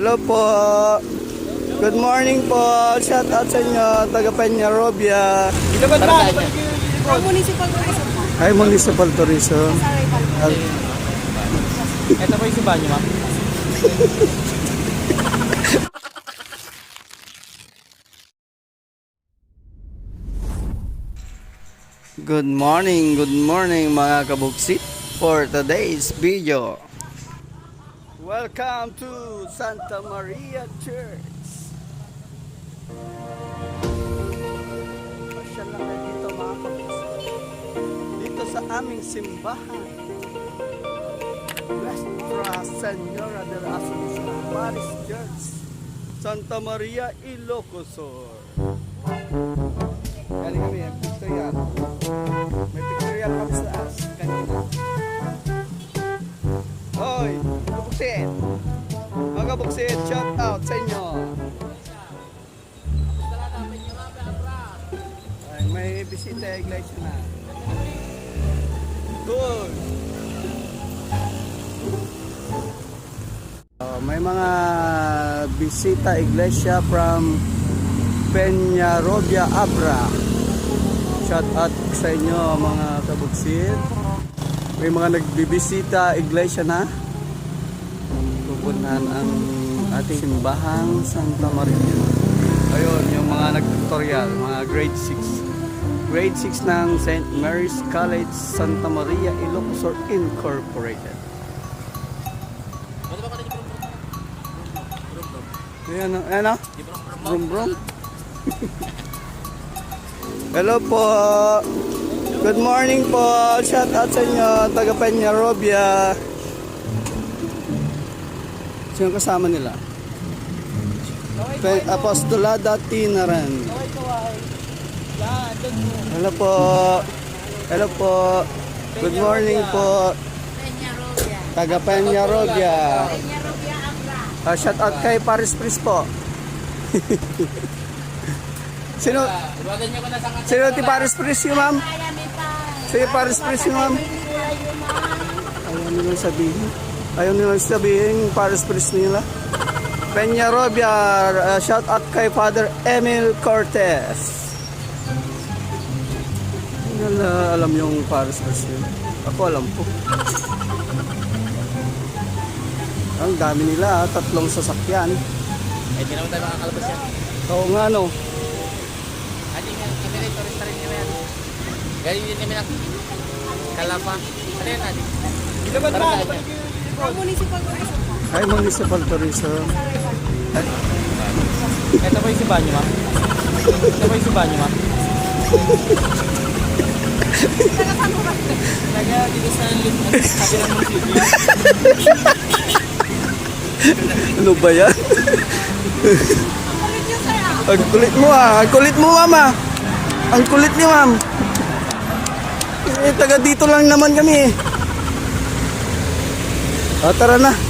Hello po. Good morning po. Shout out sa inyo, taga Peñarobia. Ang municipal tourism po. Hi, Municipal Tourism. Sa po. Ito po yung si Banyo, ma'am. Good morning, good morning mga kabuksit for today's video. Welcome to Santa Maria Church. Pasyal lang kayo dito mga kabuksit. Dito sa aming simbahan. Nuestra Senora de la Asunción Paris Church. Santa Maria Ilocosur. Galing kami, pictorial. May pictorial kami sa Kabuksit, shout out sa inyo! Ay, may bisita iglesia na. Good! Oh, may mga bisita iglesia from Peñarobia Abra. Shout out sa inyo mga kabuksit. May mga nagbibisita iglesia na. Pupuntahan ang ating simbahang Santa Maria. Ayun, yung mga nag-tutorial, mga grade 6. Grade 6 ng St. Mary's College Santa Maria Ilocosur Incorporated. Ayan, ano? Brum brum. Hello po. Good morning po. Shout out sa inyo, taga Peñarobia. Sino kasama nila? Pe Apostolada Tinaran. Hello po. Hello po. Good morning po. Taga Peñarobia. Uh, shout out kay Paris Pris po. sino sino ti Paris Pris yung ma'am? Sige, Paris Pris yung ma'am. Ayaw nilang sabihin. Ayaw nilang sabihin Paris Pris nila. Peñarobia, uh, shout out kay Father Emil Cortez. Hindi nila alam yung Paris Pris nila. Ako alam po. Ang dami nila, tatlong sasakyan. Eh, di naman tayo makakalabas yan. Oo nga no. Ating yan, kami rin, tourist na rin nyo yan. Galing din namin ang kalapa. Ano yan saan yan? Ang municipal tourism. Hi, Municipal Tourism. Ito po yung si Banyo, ma'am. Ito po yung si Banyo, ma'am. Taga dito sa sabi ng munisipyo. Ano ba yan? Ang kulit niyo sir ah. Ang kulit mo ah. Ang kulit mo mama. Ang kulit ni ma'am. Eh, taga dito lang naman kami eh. Ah, tara na.